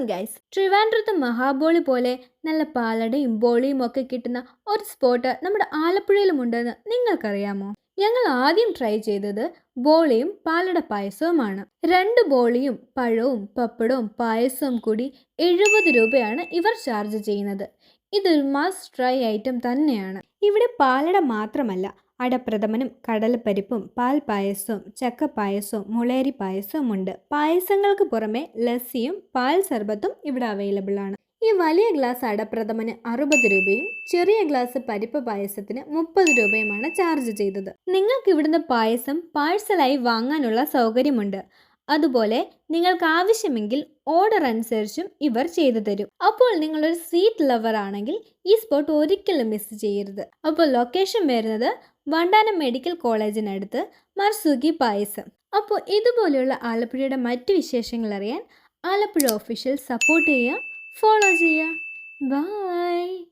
Listen guys ട്രിവാൻഡ്രത്ത് മഹാബോളി പോലെ നല്ല പാലടയും ബോളിയും ഒക്കെ കിട്ടുന്ന ഒരു സ്പോട്ട് നമ്മുടെ ആലപ്പുഴയിലും ആലപ്പുഴയിലുമുണ്ടെന്ന് നിങ്ങൾക്കറിയാമോ? ഞങ്ങൾ ആദ്യം ട്രൈ ചെയ്തത് ബോളിയും പാലട പായസവുമാണ്. രണ്ട് ബോളിയും പഴവും പപ്പടവും പായസവും കൂടി എഴുപത് രൂപയാണ് ഇവർ ചാർജ് ചെയ്യുന്നത്. ഇതൊരു മസ്റ്റ് ട്രൈ ഐറ്റം തന്നെയാണ്. ഇവിടെ പാലട മാത്രമല്ല അടപ്രഥമനും കടലപ്പരിപ്പും പാൽ പായസവും ചക്ക പായസവും മുളേരി പായസവും ഉണ്ട്. പായസങ്ങൾക്ക് പുറമെ ലസ്സിയും പാൽ സർബത്തും ഇവിടെ അവൈലബിൾ ആണ്. ഈ വലിയ ഗ്ലാസ് അടപ്രഥമന് അറുപത് രൂപയും ചെറിയ ഗ്ലാസ് പരിപ്പ് പായസത്തിന് മുപ്പത് രൂപയുമാണ് ചാർജ് ചെയ്തത്. നിങ്ങൾക്ക് ഇവിടുന്ന് പായസം പാഴ്സലായി വാങ്ങാനുള്ള സൗകര്യമുണ്ട്. അതുപോലെ നിങ്ങൾക്ക് ആവശ്യമെങ്കിൽ ഓർഡർ അനുസരിച്ചും ഇവർ ചെയ്തു തരും. അപ്പോൾ നിങ്ങളൊരു സീറ്റ് ലവർ ആണെങ്കിൽ ഈ സ്പോട്ട് ഒരിക്കലും മിസ് ചെയ്യരുത്. അപ്പോൾ ലൊക്കേഷൻ വരുന്നത് വണ്ടാനം മെഡിക്കൽ കോളേജിനടുത്ത് മർസുഗി പായസം. അപ്പോൾ ഇതുപോലെയുള്ള ആലപ്പുഴയുടെ മറ്റു വിശേഷങ്ങൾ അറിയാൻ ആലപ്പുഴ ഒഫീഷ്യൽ സപ്പോർട്ട് ചെയ്യുക. ഫോളോ ചെയ്യുക. ബൈ